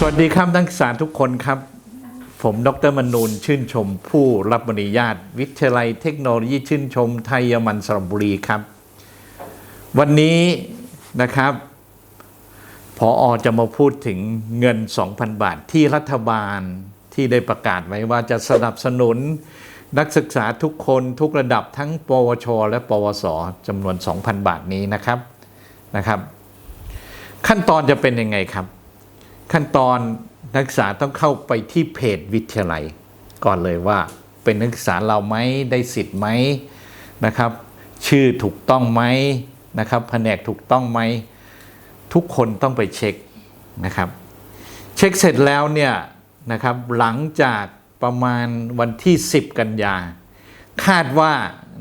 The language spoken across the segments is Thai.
สวัสดีครับนักศึกษาทุกคนครับ ผมดรมนูนชื่นชมผู้รับบริญาตวิทยาลัยเทคโนโลยีชื่นชมไทยมันสระบุรีครับ วันนี้นะครับพออจะมาพูดถึงเงิน 2,000 บาทที่รัฐบาลที่ได้ประกาศไว้ว่าจะสนับสนุนนักศึกษาทุกคนทุกระดับทั้ง ปวช และปวสจำนวน 2,000 บาทนี้นะครับนะครับ ขั้นตอนจะเป็นยังไงครับ ขั้นตอนนักศึกษาต้องเข้าไปที่เพจวิทยาลัย ก่อนเลยว่าเป็นนักศึกษาเราไหมได้สิทธิ์ไหมนะครับ ชื่อถูกต้องไหมนะครับแผนกถูกต้องไหมทุกคนต้องไปเช็คนะครับ เช็คเสร็จแล้วเนี่ยนะครับหลังจากประมาณวันที่ 10 กันยา คาดว่า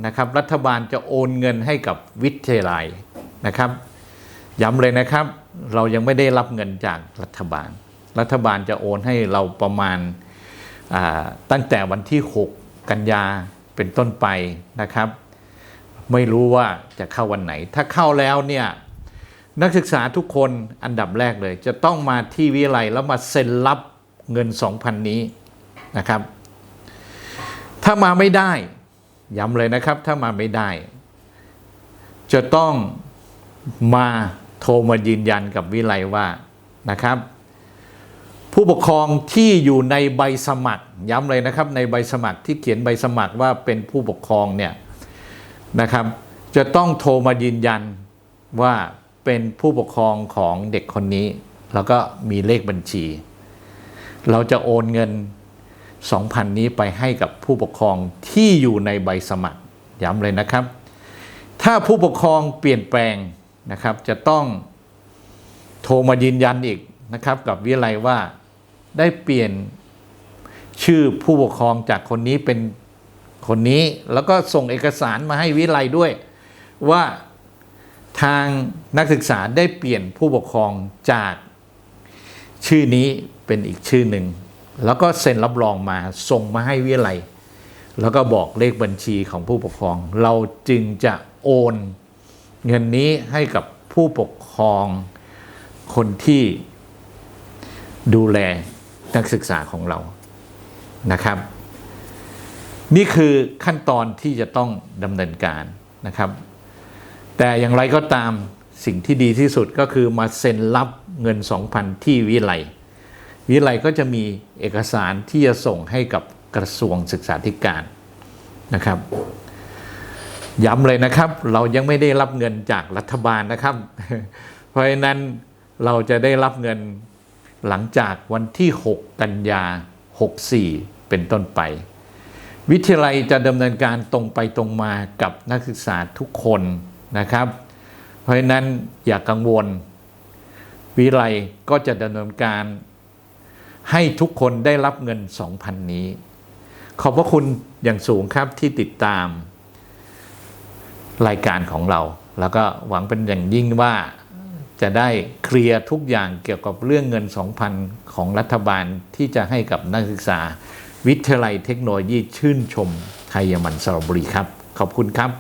นะครับรัฐบาลจะโอนเงินให้กับวิทยาลัยนะครับย้ำเลยนะครับ เรายังไม่ได้รับเงินจากรัฐบาล รัฐบาลจะโอนให้เราประมาณาตั้งแต่วันที่ 6 กันยาเป็นต้นไปนะครับ ไม่รู้ว่าจะเข้าวันไหน ถ้าเข้าแล้วเนี่ยนักศึกษาทุกคนอันดับแรกเลย จะต้องมาที่วิทยาลัยแล้วมาเซ็นรับเงิน 2,000 นี้นะครับ ถ้ามาไม่ได้ย้ำเลยนะครับ ถ้ามาไม่ได้ จะต้องมา โทรมายืนยันกับวิไลว่านะครับ ผู้ปกครองที่อยู่ในใบสมัคร ย้ำเลยนะครับ ในใบสมัครที่เขียนใบสมัครว่าเป็นผู้ปกครองเนี่ยนะครับ จะต้องโทรมายืนยันว่าเป็นผู้ปกครองของเด็กคนนี้ แล้วก็มีเลขบัญชี เราจะโอนเงิน 2,000 นี้ไปให้กับผู้ปกครองที่อยู่ในใบสมัคร ย้ำเลยนะครับ ถ้าผู้ปกครองเปลี่ยนแปลง นะครับ จะต้องโทรมายืนยันอีกนะครับ กับวิทยาลัยว่าได้เปลี่ยนชื่อผู้ปกครองจากคนนี้เป็นคนนี้ แล้วก็ส่งเอกสารมาให้วิทยาลัยด้วย ว่าทางนักศึกษาได้เปลี่ยนผู้ปกครองจากชื่อนี้เป็นอีกชื่อหนึ่ง แล้วก็เซ็นรับรองมาส่งมาให้วิทยาลัยแล้วก็บอกเลขบัญชีของผู้ปกครอง เราจึงจะโอน เงินนี้ให้กับผู้ปกครองคนที่ดูแลนักศึกษาของเรานะครับ นี่คือขั้นตอนที่จะต้องดำเนินการนะครับ แต่อย่างไรก็ตามสิ่งที่ดีที่สุดก็คือมาเซ็นรับเงิน 2,000 ที่วิไลวิไลก็จะมีเอกสารที่จะส่งให้กับกระทรวงศึกษาธิการนะครับ ย้ำเลยนะครับ เรายังไม่ได้รับเงินจากรัฐบาลนะครับ เพราะฉะนั้นเราจะได้รับเงินหลังจากวันที่ 6 กันยา 64 เป็นต้นไป วิทยาลัยจะดำเนินการตรงไปตรงมากับนักศึกษาทุกคนนะครับ เพราะฉะนั้นอย่ากกังวล วิทยาลัยก็จะดำเนินการ ให้ทุกคนได้รับเงิน 2,000 นี้ ขอบพระคุณอย่างสูงครับที่ติดตาม รายการของเรา แล้วก็หวังเป็นอย่างยิ่งว่าจะได้เคลียร์ทุกอย่างเกี่ยวกับเรื่องเงิน 2,000 ของรัฐบาลที่จะให้กับนักศึกษา วิทยาลัยเทคโนโลยีชื่นชมไทยมันสระบุรีครับ ขอบคุณครับ